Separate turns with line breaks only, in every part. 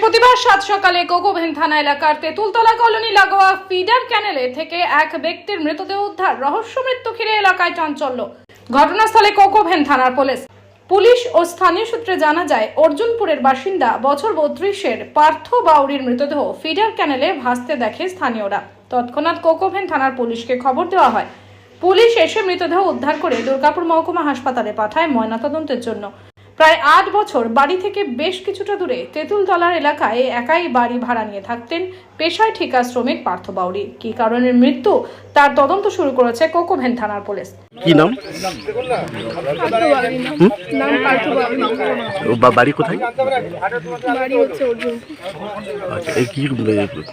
বৃহস্পতিবার সাত সকালে কোকোভেন থানা এলাকার তেঁতুলতলা কলোনি লাগোয়া ফিডার ক্যানেলে থেকে এক ব্যক্তির মৃতদেহ উদ্ধার, রহস্য মৃত্যু ঘিরে এলাকায় চাঞ্চল্য। ঘটনাস্থলে কোকোভেন থানার পুলিশ। পুলিশ ও স্থানীয় সূত্রে জানা যায়, অর্জুনপুরের বাসিন্দা বছর বত্রিশের পার্থ বাউরির মৃতদেহ ফিডার ক্যানেলে ভাসতে দেখে স্থানীয়রা। তৎক্ষণাৎ কোকোভেন থানার পুলিশকে খবর দেওয়া হয়। পুলিশ এসে মৃতদেহ উদ্ধার করে দুর্গাপুর মহকুমা হাসপাতালে পাঠায় ময়নাতদন্তের জন্য। প্রায় আট বছর বাড়ি থেকে বেশ কিছুটা দূরে তেঁতুলতলার এলাকায় একাই বাড়ি ভাড়া নিয়ে থাকতেন পেশায় ঠিকা শ্রমিক পার্থ বাউরি কী কারণের মৃত্যু? তার তদন্ত শুরু করেছে কোকোভেন থানার পুলিশ।
কি নাম? বাড়ি কোথায়? আচ্ছা এই কি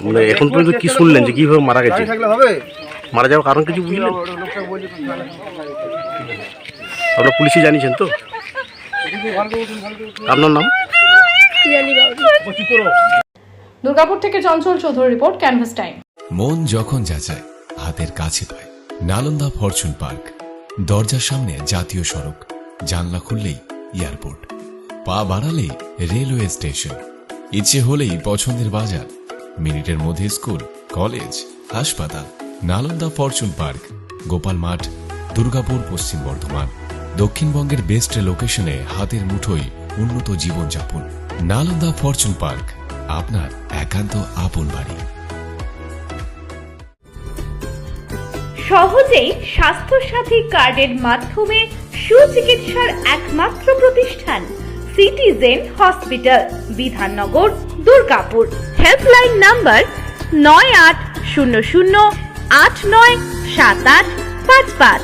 মানে এখন পর্যন্ত কি শুনলেন যে কীভাবে মারা গেছে? মারা যাওয়ার কারণ কিছু বুঝলেন? আপনার পুলিশে জানিয়েছেন তো? আপনার নাম?
দুর্গাপুর থেকে Chanchal Chowdhury report canvas time
মন যখন যাচায় হাতের কাছে পায়। Nalanda fortune park. দরজার সামনে জাতীয় সড়ক। জানলা খুললেই এয়ারপোর্ট। পা বাড়ালেই রেলওয়ে স্টেশন। ইচ্ছে হলেই পছন্দের বাজার। মিনিটের মধ্যে স্কুল কলেজ হাসপাতাল। Nalanda fortune park. গোপাল মাঠ দুর্গাপুর পশ্চিম বর্ধমান। দক্ষিণবঙ্গের বেস্ট লোকেশনে হাতের মুঠোয় উন্নত জীবনযাপন। নালন্দা ফরচুন পার্ক, আপনার একান্ত আপন বাড়ি।
সহজেই স্বাস্থ্যসাথী কার্ডের মাধ্যমে সুচিকিৎসার একমাত্র প্রতিষ্ঠান, citizen hospital, Bidhannagar, Durgapur. Helpline number নয় আট শূন্য শূন্য আট নয় সাত আট পাঁচ পাঁচ।